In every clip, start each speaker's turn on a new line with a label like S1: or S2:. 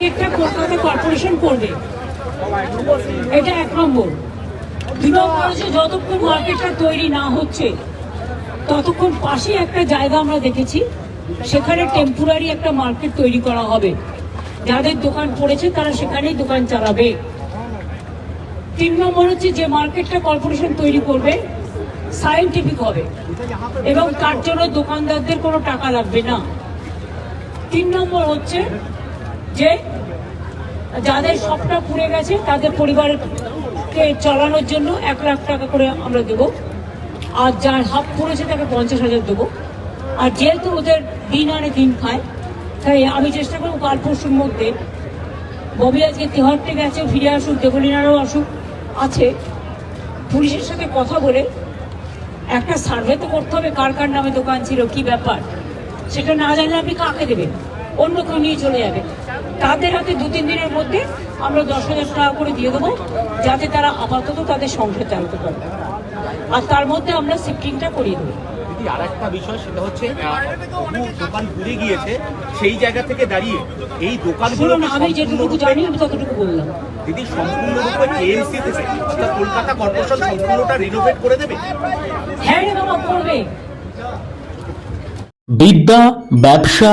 S1: একটা কলকাতা কর্পোরেশন করবে। এটা এক নম্বর। দুই নম্বর হচ্ছে যতক্ষণ মার্কেটটা তৈরি না হচ্ছে, ততক্ষণ পাশে একটা জায়গা আমরা দেখেছি, সেখানে টেম্পোরারি একটা মার্কেট তৈরি করা হবে। যাদের দোকান পড়েছে তারা সেখানেই দোকান চালাবে। তিন নম্বর হচ্ছে যে মার্কেটটা কর্পোরেশন তৈরি করবে সায়েন্টিফিক হবে এবং তার জন্য দোকানদারদের কোনো টাকা লাগবে না। তিন নম্বর হচ্ছে যে যাদের সবটা পুড়ে গেছে তাদের পরিবারকে চালানোর জন্য এক লাখ টাকা করে আমরা দেবো। আর যার হাফ পড়েছে, তাকে পঞ্চাশ হাজার দেবো। আর যেহেতু ওদের দিন আনে দিন খায়, তাই আমি চেষ্টা করব কাল পরশুর মধ্যে। ববি আজকে তেহারটে গেছে, ফিরে আসুক, দেবলিনারও আসুক, আছে। পুলিশের সাথে কথা বলে একটা সার্ভে তো করতে হবে, কার কার নামে দোকান ছিল, কি ব্যাপার? সেটা না জানলে আপনি কাকে দেবেন? অন্য কেউ নিয়ে চলে যাবে। তাদের হাতে দু তিন দিনের মধ্যে আমরা দশ হাজার টাকা করে দিয়ে দেবো যাতে তারা আপাতত তাদের সংসার চালাতে পারে আর তার মধ্যে আমরা শিফটিংটা করিয়ে দেবো।
S2: দিদি আর একটা বিষয় সেটা হচ্ছে দোকান ঘুরে গিয়েছে সেই জায়গা থেকে দাঁড়িয়ে এই দোকানগুলো
S1: আমি যেটুকু জানি আমি ততটুকু বললাম।
S2: দিদি সম্পূর্ণরূপে এএনসি থেকে অর্থাৎ কলকাতা কর্পোরেশন সম্পূর্ণটা রিনোভেট করে দেবে?
S1: হ্যাঁ রে বাবা করবে।
S3: বিদ্যা ব্যবসা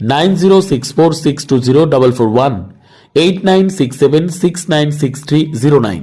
S3: nine zero six four six two zero double four one eight nine six seven six nine six three zero nine